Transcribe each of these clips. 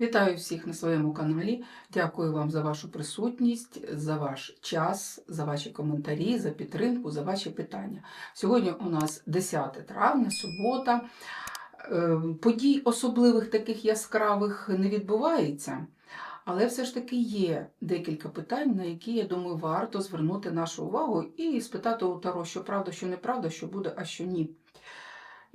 Вітаю всіх на своєму каналі. Дякую вам за вашу присутність, за ваш час, за ваші коментарі, за підтримку, за ваші питання. Сьогодні у нас 10 травня, субота. Е, Подій особливих таких яскравих не відбувається, але все ж таки є декілька питань, на які, я думаю, варто звернути нашу увагу і спитати у Таро, що правда, що неправда, що буде, а що ні.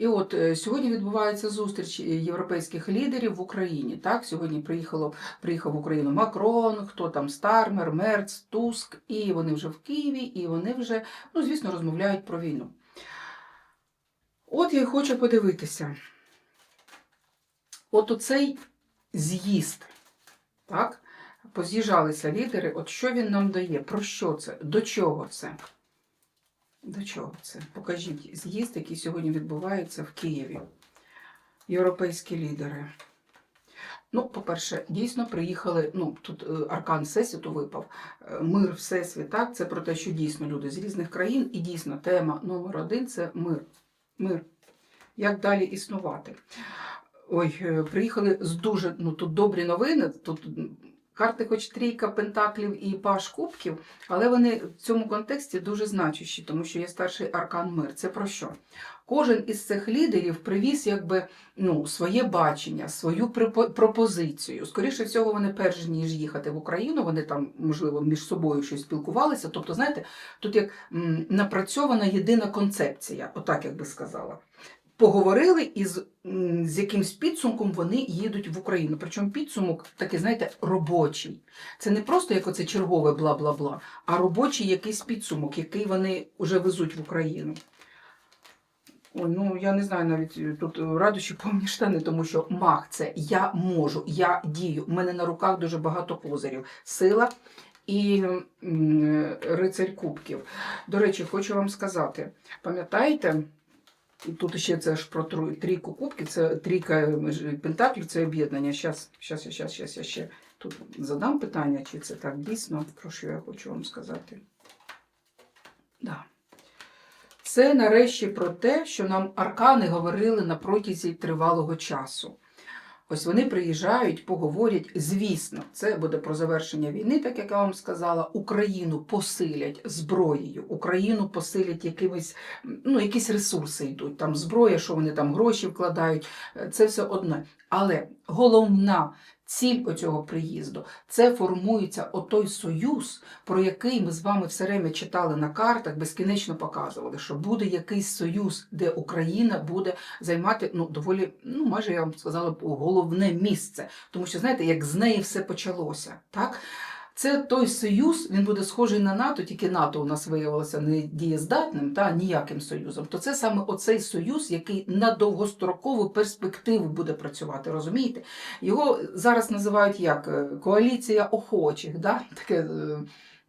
І от е, сьогодні відбувається зустріч європейських лідерів в Україні. Так, сьогодні приїхало, приїхав в Україну Макрон, хто там Стармер, Мерц, Туск, і вони вже в Києві, і вони вже, ну, звісно, розмовляють про війну. От я й хочу подивитися. От оцей з'їзд, так, поз'їжджалися лідери, от що він нам дає, про що це, до чого це? До чого це? Покажіть з'їзд, який сьогодні відбувається в Києві. Європейські лідери. Ну, по-перше, дійсно приїхали. Ну, тут е, аркан Всесвіту випав. е, Мир Всесвіт, так? Це про те, що дійсно люди з різних країн, і дійсно тема номер один це мир. Мир. Як далі існувати? Ой, е, приїхали з дуже, ну тут добрі новини. Тут карти, хоч трійка пентаклів і паш кубків, але вони в цьому контексті дуже значущі, тому що є старший аркан мир. Це про що? Кожен із цих лідерів привіз якби ну, своє бачення, свою пропозицію. Скоріше всього, вони перш ніж їхати в Україну, вони там, можливо, між собою щось спілкувалися. Тобто, знаєте, тут як напрацьована єдина концепція, отак як би сказала. Поговорили і з, з якимсь підсумком вони їдуть в Україну. Причому підсумок такий, знаєте, робочий. Це не просто як оце чергове бла-бла-бла, а робочий якийсь підсумок, який вони вже везуть в Україну. Ой, ну я не знаю навіть е, тут е, радощі повні штани, тому що мах це я можу, я дію. У мене на руках дуже багато козирів. Сила і рицарь кубків. До речі, хочу вам сказати, пам'ятаєте? Тут ще це ж про трійку кубків, це трійка пентаклів, це об'єднання. Щас, щас, щас, я ще тут задам питання, чи це так дійсно, про що я хочу вам сказати. Да. Це нарешті про те, що нам аркани говорили на протязі тривалого часу. Ось вони приїжджають, поговорять. Звісно, це буде про завершення війни, так як я вам сказала. Україну посилять зброєю, Україну посилять якимись, ну, якісь ресурси йдуть. Там зброя, що вони там гроші вкладають, е, це все одне. Але головна ціль оцього приїзду це формується отой союз, про який ми з вами все время читали на картах, безкінечно показували, що буде якийсь союз, де Україна буде займати ну, доволі, ну майже я вам сказала головне місце. Тому що, знаєте, як з неї все почалося. Так? Це той союз, він буде схожий на НАТО, тільки НАТО у нас виявилося не дієздатним та ніяким союзом. То це саме оцей союз, який на довгострокову перспективу буде працювати. Розумієте? Його зараз називають як Е, коаліція охочих. Да? Таке е,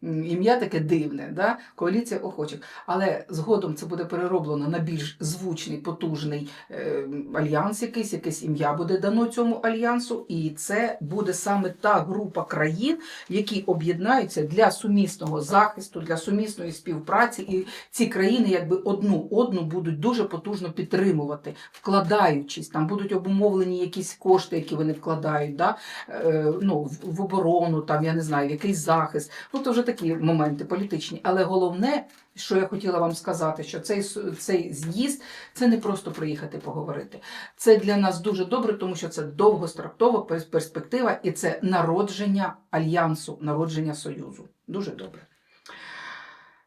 ім'я таке дивне, да? коаліція охочих. Але згодом це буде перероблено на більш звучний, потужний е, альянс, якийсь, якесь ім'я буде дано цьому альянсу, і це буде саме та група країн, які об'єднаються для сумісного захисту, для сумісної співпраці, і ці країни якби одну одну будуть дуже потужно підтримувати, вкладаючись. Там будуть обумовлені якісь кошти, які вони вкладають, да? е, ну, в, оборону, там я не знаю, в якийсь захист. Ну то вже такі моменти політичні. Але головне, що я хотіла вам сказати, що цей цей з'їзд це не просто приїхати поговорити. Це для нас дуже добре, тому що це довгострактова перспектива і це народження альянсу, народження союзу. Дуже добре.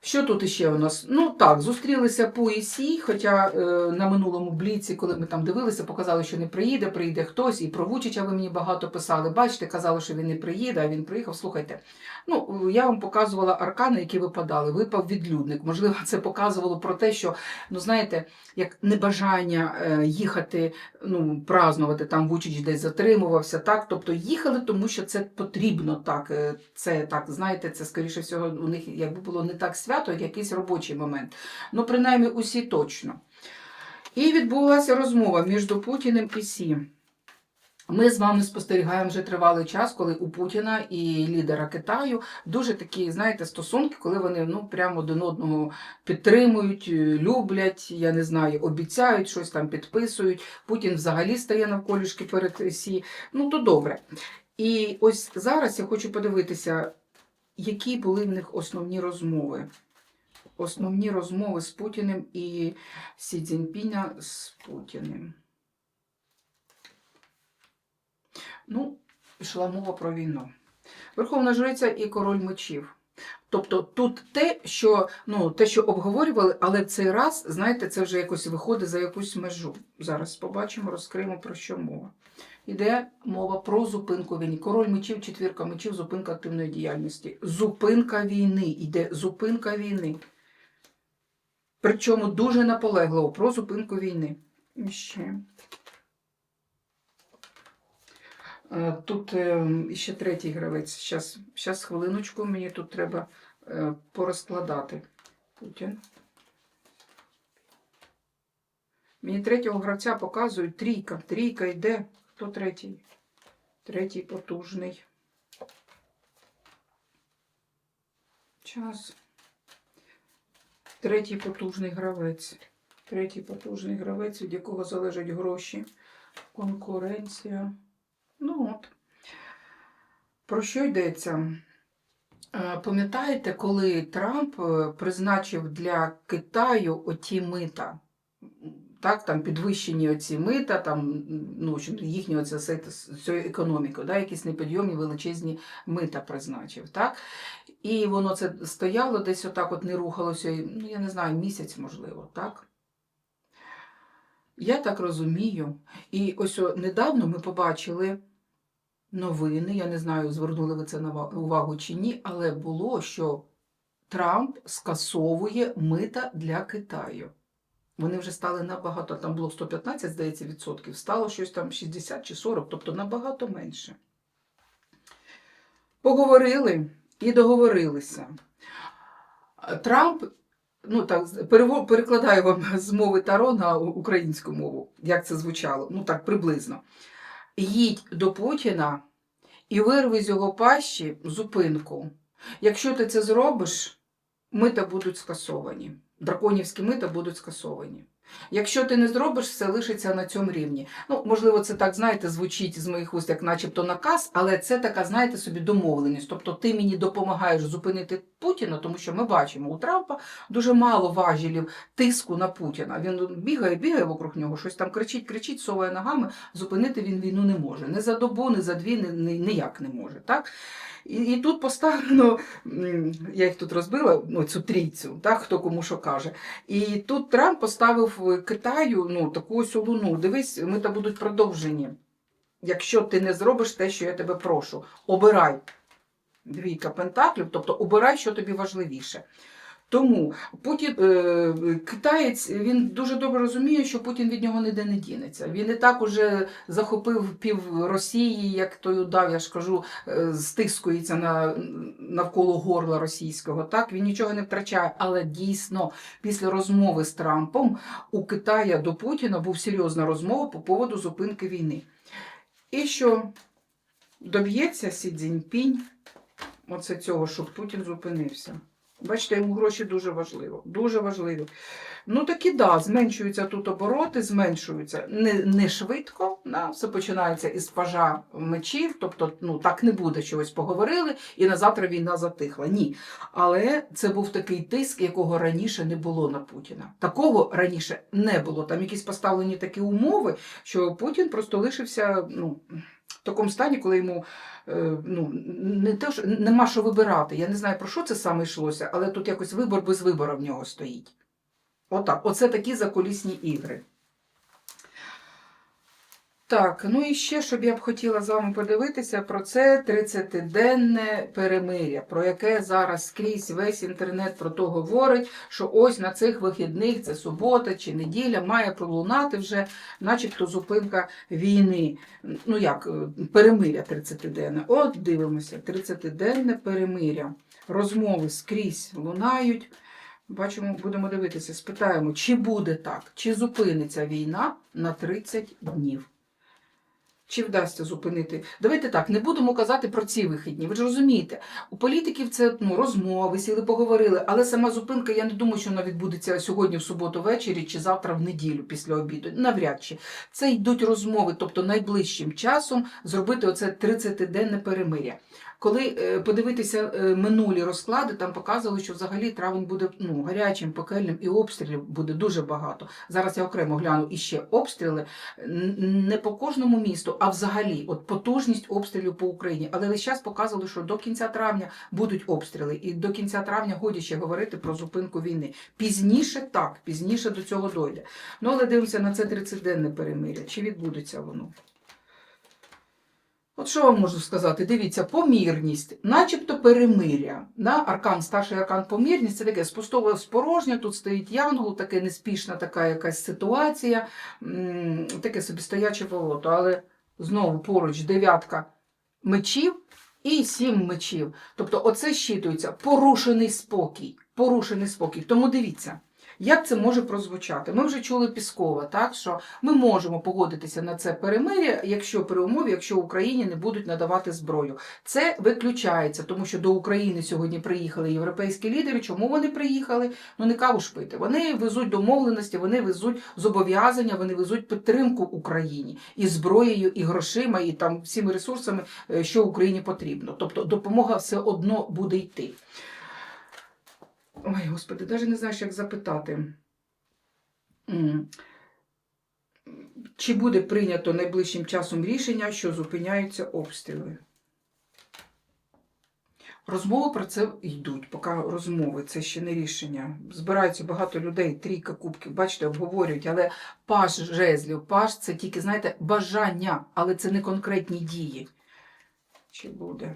Що тут іще у нас? Ну так, зустрілися по і сі, хоча е, на минулому бліці, коли ми там дивилися, показали, що не приїде, приїде хтось, і про Вучича ви мені багато писали. Бачите, казали, що він не приїде, а він приїхав. Слухайте, ну я вам показувала аркани, які випадали. Випав відлюдник. Можливо, це показувало про те, що ну знаєте, як небажання е, їхати, ну празнувати там Вучич десь затримувався. Так, тобто їхали, тому що це потрібно так. е, Це так, знаєте, це скоріше всього у них якби було не так свято, як якийсь робочий момент. Ну, принаймні, усі точно. І відбулася розмова між Путіним і Сі. Ми з вами спостерігаємо вже тривалий час, коли у Путіна і лідера Китаю дуже такі, знаєте, стосунки, коли вони ну прямо один одного підтримують, люблять, я не знаю, обіцяють щось там підписують. Путін взагалі стає навколішки перед Сі. Ну то добре. І ось зараз я хочу подивитися, які були в них основні розмови. Основні розмови з Путіним і Сі Цзіньпіня з Путіним. Ну, пішла мова про війну. Верховна жриця і король мечів. Тобто тут те, що ну, те, що обговорювали, але цей раз, знаєте, це вже якось виходить за якусь межу. Зараз побачимо, розкриємо про що мова. Йде мова про зупинку війни. Король мечів, четвірка мечів, зупинка активної діяльності. Зупинка війни. Йде зупинка війни. Причому дуже наполегливо про зупинку війни. Ще. Е, Тут е, ще третій гравець. Щас, щас хвилиночку, мені тут треба е, порозкладати. Путін. Мені третього гравця показують трійка. Трійка йде. Хто третій? Третій потужний. Час. Третій потужний гравець. Третій потужний гравець, від якого залежать гроші. Конкуренція. Ну от. Про що йдеться? Е, Пам'ятаєте, коли Трамп е, призначив для Китаю оті мита? Так, там підвищені оці мита, там, ну, їхню оце, цю економіку, да, якісь непідйомні величезні мита призначив. Так? І воно це стояло десь отак от не рухалося, ну, я не знаю, місяць, можливо, так? Я так розумію. І ось недавно ми побачили новини, я не знаю, звернули ви це на увагу чи ні, але було, що Трамп скасовує мита для Китаю. Вони вже стали набагато, там було 115, здається, відсотків, стало щось там 60 чи 40, тобто набагато менше. Поговорили і договорилися. Трамп, ну так, перекладаю вам з мови Таро на українську мову, як це звучало, ну так приблизно. Їдь до Путіна і вирви з його пащі зупинку. Якщо ти це зробиш, мита будуть скасовані. Драконівські мита будуть скасовані. Якщо ти не зробиш, все лишиться на цьому рівні. Ну, можливо, це так, знаєте, звучить з моїх уст, як начебто наказ, але це така, знаєте, собі домовленість. Тобто ти мені допомагаєш зупинити Путіна, тому що ми бачимо, у Трампа дуже мало важелів тиску на Путіна. Він бігає, бігає вокруг нього, щось там кричить, кричить, соває ногами, зупинити він війну не може. Не за добу, не за дві, ні, ні- ніяк не може. Так? І, і тут поставлено, я їх тут розбила, ну, цю трійцю, так, хто кому що каже. І тут Трамп поставив Китаю ну, таку ось луну. Дивись, ми там будуть продовжені. Якщо ти не зробиш те, що я тебе прошу, обирай двійка пентаклів, тобто обирай, що тобі важливіше. Тому Путін, е, китаєць, він дуже добре розуміє, що Путін від нього ніде не дінеться. Він і так уже захопив пів Росії, як той удав, я ж кажу, е, стискується на, навколо горла російського. Так він нічого не втрачає. Але дійсно, після розмови з Трампом у Китая до Путіна був серйозна розмова по поводу зупинки війни. І що доб'ється Сі Цзіньпінь оце цього, щоб Путін зупинився. Бачите, йому гроші дуже важливо. Дуже важливі. Ну таки да, зменшуються тут обороти, зменшуються не, не швидко. Да, все починається із пажа мечів, тобто ну, так не буде, що ось поговорили, і на завтра війна затихла. Ні. Але це був такий тиск, якого раніше не було на Путіна. Такого раніше не було. Там якісь поставлені такі умови, що Путін просто лишився ну, в такому стані, коли йому е, ну, не те, що, нема що вибирати. Я не знаю, про що це саме йшлося, але тут якось вибор без вибору в нього стоїть. Отак, оце такі закулісні ігри. Так, ну і ще, щоб я б хотіла з вами подивитися про це 30-денне перемиря, про яке зараз скрізь весь інтернет про то говорить, що ось на цих вихідних, це субота чи неділя, має пролунати вже, начебто, зупинка війни. Ну як, е, перемиря 30-денне. От дивимося, 30-денне перемиря. Розмови скрізь лунають. Бачимо, будемо дивитися, спитаємо, чи буде так, чи зупиниться війна на 30 днів. Чи вдасться зупинити? Давайте так, не будемо казати про ці вихідні. Ви ж розумієте, у політиків це ну, розмови, сіли поговорили, але сама зупинка, я не думаю, що вона відбудеться сьогодні в суботу ввечері чи завтра в неділю після обіду. Навряд чи. Це йдуть розмови, тобто найближчим часом зробити оце 30-денне перемиря. Коли е, подивитися е, минулі розклади, там показували, що взагалі травень буде ну, гарячим, пекельним і обстрілів буде дуже багато. Зараз я окремо гляну іще обстріли не по кожному місту, а взагалі от потужність обстрілів по Україні. Але весь час показували, що до кінця травня будуть обстріли, і до кінця травня годі ще говорити про зупинку війни. Пізніше так, пізніше до цього дойде. Ну але дивимося на це 30-денне перемиря. Чи відбудеться воно? От що вам можу сказати? Дивіться, помірність, начебто перемиря. Да? Аркан, старший аркан помірність це таке спустове спорожнє, тут стоїть янгол, таке неспішна така якась ситуація, таке собі стояче болото. Але знову поруч дев'ятка мечів і сім мечів. Тобто, оце щитується порушений спокій. Порушений спокій. Тому дивіться. Як це може прозвучати? Ми вже чули Піскова, так що ми можемо погодитися на це перемир'я, якщо при умові, якщо Україні не будуть надавати зброю. Це виключається, тому що до України сьогодні приїхали європейські лідери. Чому вони приїхали? Ну не каву ж пити. Вони везуть домовленості, вони везуть зобов'язання, вони везуть підтримку Україні і зброєю, і грошима, і там всіми ресурсами, е, що Україні потрібно. Тобто допомога все одно буде йти. Ой, господи, навіть не знаєш, як запитати. Чи буде прийнято найближчим часом рішення, що зупиняються обстріли? Розмови про це йдуть, поки розмови, це ще не рішення. Збираються багато людей, трійка кубків, бачите, обговорюють, але паш жезлів, паш це тільки, знаєте, бажання, але це не конкретні дії. Чи буде?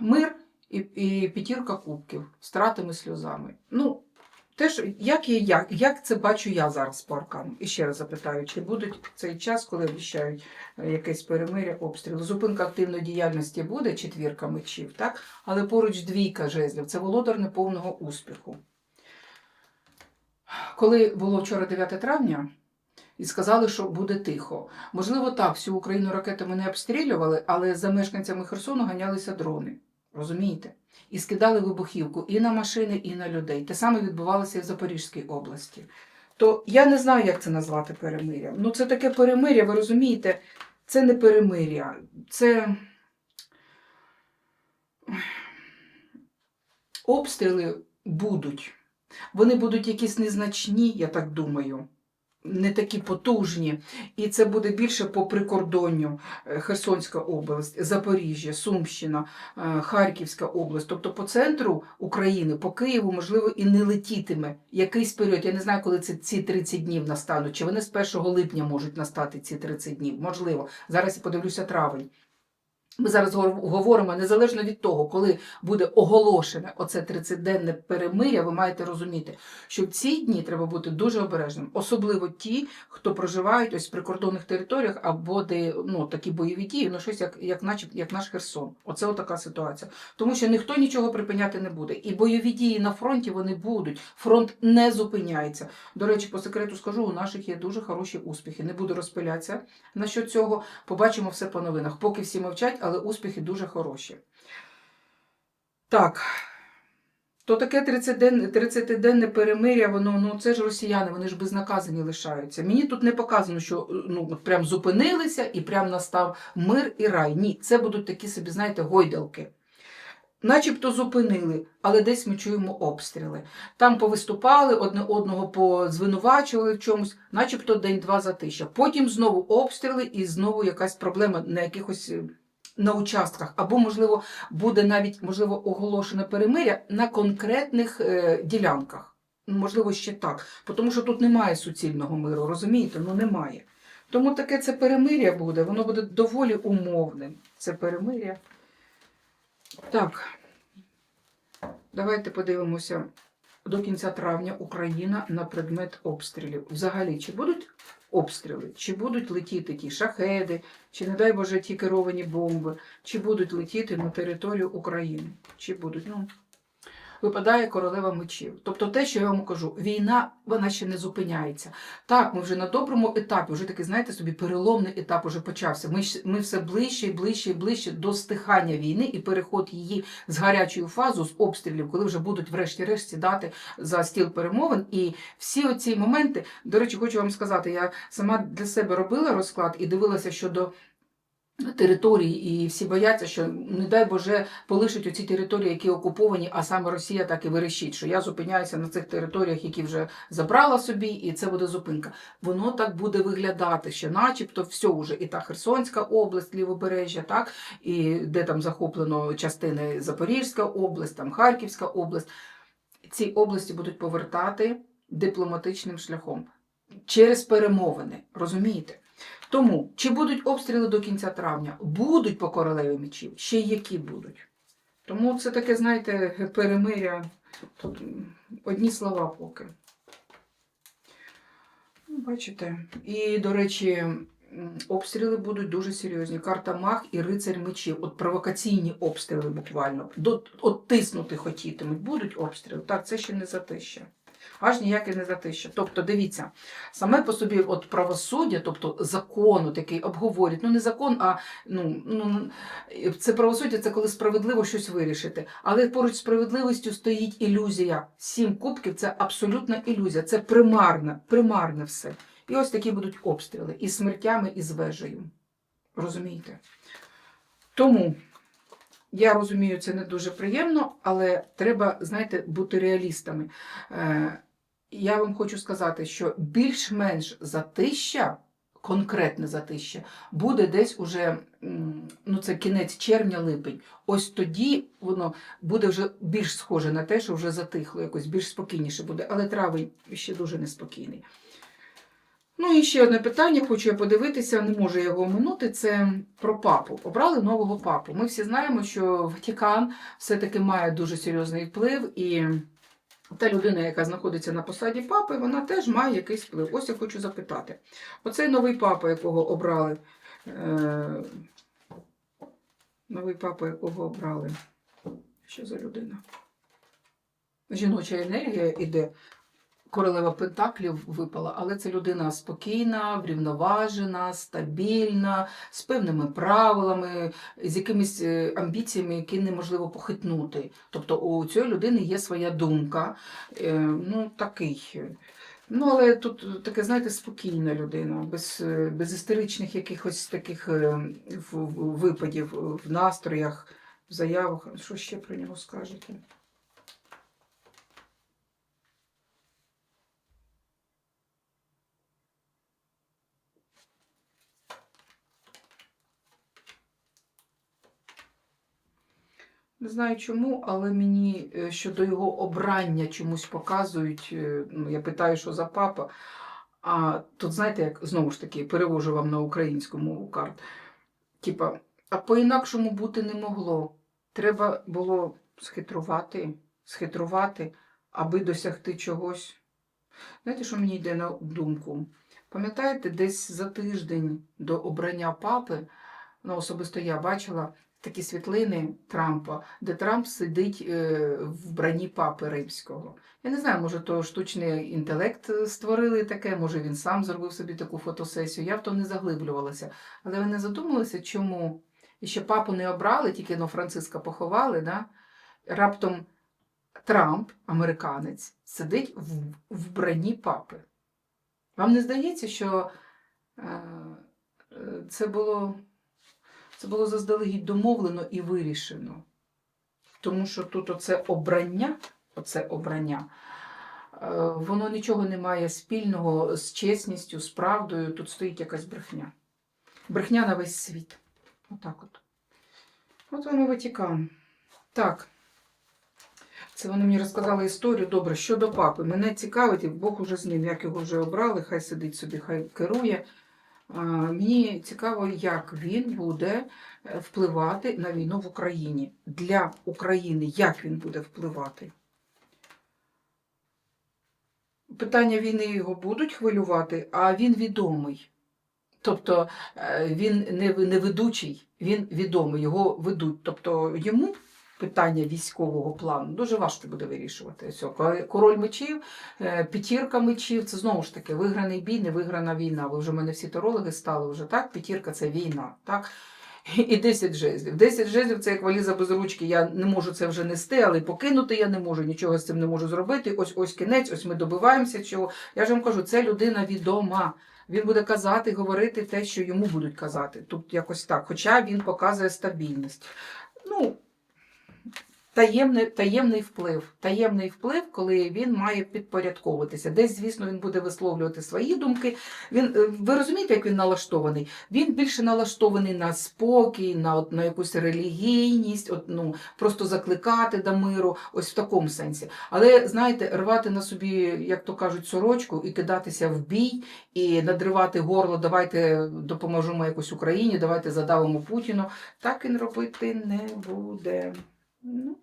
Мир і, і п'ятірка кубків з тратами сльозами. Ну, теж, як, я, як, як це бачу я зараз по аркану? І ще раз запитаю, чи будуть цей час, коли обіцяють е, якесь перемиря, обстріл? Зупинка активної діяльності буде, четвірка мечів, так? але поруч двійка жезлів. Це володар неповного успіху. Коли було вчора 9 травня, і сказали, що буде тихо. Можливо, так, всю Україну ракетами не обстрілювали, але за мешканцями Херсону ганялися дрони. Розумієте? І скидали вибухівку і на машини, і на людей. Те саме відбувалося і в Запорізькій області. То я не знаю, як це назвати перемир'ям. Ну, це таке перемир'я, ви розумієте, це не перемир'я, це обстріли будуть. Вони будуть якісь незначні, я так думаю, не такі потужні. І це буде більше по прикордонню Е, Херсонська область, Запоріжжя, Сумщина, е, Харківська область. Тобто по центру України, по Києву, можливо, і не летітиме якийсь період. Я не знаю, коли це ці 30 днів настануть. Чи вони з 1 липня можуть настати ці 30 днів? Можливо. Зараз я подивлюся травень. Ми зараз говоримо незалежно від того, коли буде оголошене оце 30-денне перемиря, ви маєте розуміти, що в ці дні треба бути дуже обережним, особливо ті, хто проживають ось в прикордонних територіях або де ну такі бойові дії, ну щось як, як, наче, як наш Херсон. Оце отака ситуація. Тому що ніхто нічого припиняти не буде. І бойові дії на фронті вони будуть. Фронт не зупиняється. До речі, по секрету скажу, у наших є дуже хороші успіхи. Не буду розпилятися насчет цього. Побачимо все по новинах. Поки всі мовчать, але успіхи дуже хороші. Так. То таке 30-денне 30-денне перемиря, воно ну це ж росіяни, вони ж безнаказані лишаються. Мені тут не показано, що ну прям зупинилися і прям настав мир і рай. Ні, це будуть такі собі, знаєте, гойдалки. Начебто зупинили, але десь ми чуємо обстріли. Там повиступали, одне одного позвинувачували в чомусь, начебто день-два затища. Потім знову обстріли і знову якась проблема на якихось на участках. Або, можливо, буде навіть можливо оголошене перемиря на конкретних е, ділянках. Можливо, ще так. Тому що тут немає суцільного миру, розумієте? Ну немає. Тому таке це перемиря буде, воно буде доволі умовним. Це перемиря. Так, давайте подивимося до кінця травня Україна на предмет обстрілів. Взагалі, чи будуть обстріли, чи будуть летіти ті шахеди, чи, не дай Боже, ті керовані бомби, чи будуть летіти на територію України? Чи будуть? Ну, випадає королева мечів. Тобто те, що я вам кажу, війна вона ще не зупиняється. Так, ми вже на доброму етапі, вже такий, знаєте, собі переломний етап уже почався. Ми, ми все ближче і ближче і ближче до стихання війни і переход її з гарячою фазу, з обстрілів, коли вже будуть врешті-решт сідати за стіл перемовин. І всі оці моменти, до речі, хочу вам сказати, я сама для себе робила розклад і дивилася щодо. Території, і всі бояться, що, не дай Боже, полишать оці території, які окуповані, а саме Росія так і вирішить, що я зупиняюся на цих територіях, які вже забрала собі, і це буде зупинка. Воно так буде виглядати, що начебто все вже і та Херсонська область, лівобережжя, так, і де там захоплено частини Запорізька область, там Харківська область. Ці області будуть повертати дипломатичним шляхом через перемовини. Розумієте? Тому, чи будуть обстріли до кінця травня? Будуть по королеві мечів, ще які будуть. Тому це таке, знаєте, перемиря. Тут одні слова поки. Ну, Бачите. І, до речі, обстріли будуть дуже серйозні. Карта Мах і рицарь мечів. От провокаційні обстріли буквально. От тиснути хотітимуть. Будуть обстріли. Так, це ще не затища. Аж ніяке не затища. Тобто, дивіться, саме по собі от правосуддя, тобто закон, от який обговорюють, ну не закон, а ну, ну це правосуддя, це коли справедливо щось вирішити. Але поруч з справедливістю стоїть ілюзія. Сім кубків це абсолютна ілюзія, це примарне, примарне все. І ось такі будуть обстріли і смертями, і з вежею. Розумієте? Тому я розумію, це не дуже приємно, але треба, знаєте, бути реалістами. Е, я вам хочу сказати, що більш-менш затища, конкретне затища, буде десь уже, ну це кінець червня-липень. Ось тоді воно буде вже більш схоже на те, що вже затихло, якось більш спокійніше буде, але травень ще дуже неспокійний. Ну і ще одне питання, хочу я подивитися, не можу його оминути, це про папу. Обрали нового папу. Ми всі знаємо, що Ватикан все-таки має дуже серйозний вплив, і та людина, яка знаходиться на посаді папи, вона теж має якийсь вплив. Ось я хочу запитати. Оцей новий папа, якого обрали, е... новий папа, якого обрали. Що за людина? Жіноча енергія іде. Королева Пентаклів випала, але це людина спокійна, врівноважена, стабільна, з певними правилами, з якимись е, амбіціями, які неможливо похитнути. Тобто у цієї людини є своя думка. Е, Ну, такий. Ну, але тут таке, знаєте, спокійна людина, без, е, без істеричних якихось таких випадів в настроях, в заявах. Що ще про нього скажете? Не знаю чому, але мені е, щодо його обрання чомусь показують. е, Ну, я питаю, що за папа. А тут, знаєте, як знову ж таки перевожу вам на українську мову карт. Типа, а по-інакшому бути не могло. Треба було схитрувати, схитрувати, аби досягти чогось. Знаєте, що мені йде на думку? Пам'ятаєте, десь за тиждень до обрання папи, ну, особисто я бачила такі світлини Трампа, де Трамп сидить е, в бранні папи римського. Я не знаю, може, то штучний інтелект е, створили таке, може він сам зробив собі таку фотосесію. Я в то не заглиблювалася. Але ви не задумалися, чому і ще папу не обрали, тільки ну, Франциска поховали, да? раптом Трамп, американець, сидить в, в папи. Вам не здається, що е, е, це було, це було заздалегідь домовлено і вирішено? Тому що тут оце обрання, оце обрання, е, воно нічого не має спільного з чесністю, з правдою. Тут стоїть якась брехня. Брехня на весь світ. Отак от. От і Ватикан. Так. Це вони мені розказали історію. Добре, щодо папи. Мене цікавить, і Бог уже з ним, як його вже обрали, хай сидить собі, хай керує. Мені цікаво, як він буде е, впливати на війну в Україні. Для України, як він буде впливати. Питання війни його будуть хвилювати, а він відомий. Тобто е, він не ведучий, він відомий, його ведуть. Тобто йому питання військового плану дуже важко буде вирішувати. Король мечів, е, п'ятірка мечів це знову ж таки виграний бій, не виграна війна. Ви вже в мене всі тарологи стали вже так. П'ятірка це війна. так. І 10 жезлів. 10 жезлів це як валіза без ручки. Я не можу це вже нести, але покинути я не можу, нічого з цим не можу зробити. Ось ось кінець, ось ми добиваємося чого. Я ж вам кажу, це людина відома. Він буде казати, говорити те, що йому будуть казати. Тут якось так. Хоча він показує стабільність. Ну, таємний, таємний вплив. Таємний вплив, коли він має підпорядковуватися. Десь, звісно, він буде висловлювати свої думки. Він, е, ви розумієте, як він налаштований? Він більше налаштований на спокій, на, от, на якусь релігійність, от, ну, просто закликати до миру, ось в такому сенсі. Але знаєте, рвати на собі, як то кажуть, сорочку і кидатися в бій, і надривати горло, давайте допоможемо якось Україні, давайте задавимо Путіну. Так він робити не буде. Ну.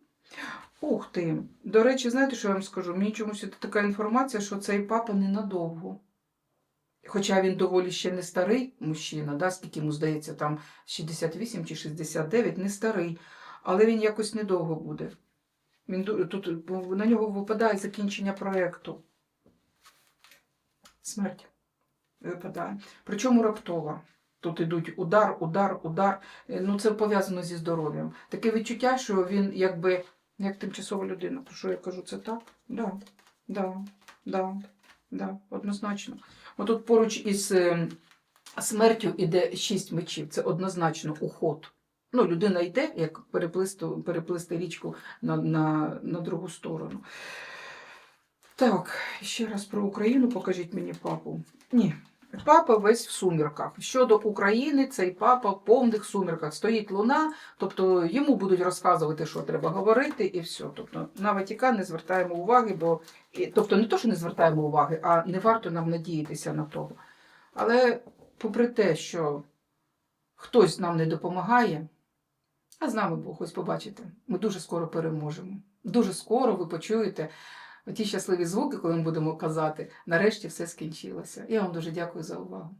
Ух ти. До речі, знаєте, що я вам скажу? Мені чомусь така інформація, що цей папа ненадовго. Хоча він доволі ще не старий мужчина, да, скільки йому здається, там 68 чи 69, не старий, але він якось недовго буде. Він тут на нього випадає закінчення проєкту. Смерть випадає. Причому раптова. Тут ідуть удар, удар, удар. Е, Ну, це пов'язано зі здоров'ям. Таке відчуття, що він якби як тимчасова людина. Про що я кажу, це так? Да, да, да, да, однозначно. Отут поруч із е, смертю іде шість мечів. Це однозначно уход. Ну, людина йде, як переплисти, переплисти річку на, на, на другу сторону. Так, ще раз про Україну покажіть мені папу. Ні, Папа весь в сумірках. Щодо України, цей папа в повних сумірках. Стоїть луна, тобто йому будуть розказувати, що треба говорити, і все. Тобто на Ватікан не звертаємо уваги, бо тобто не то, що не звертаємо уваги, а не варто нам надіятися на того. Але попри те, що хтось нам не допомагає, а з нами Бог, ось побачите, ми дуже скоро переможемо. Дуже скоро ви почуєте ті щасливі звуки, коли ми будемо казати, нарешті все скінчилося. Я вам дуже дякую за увагу.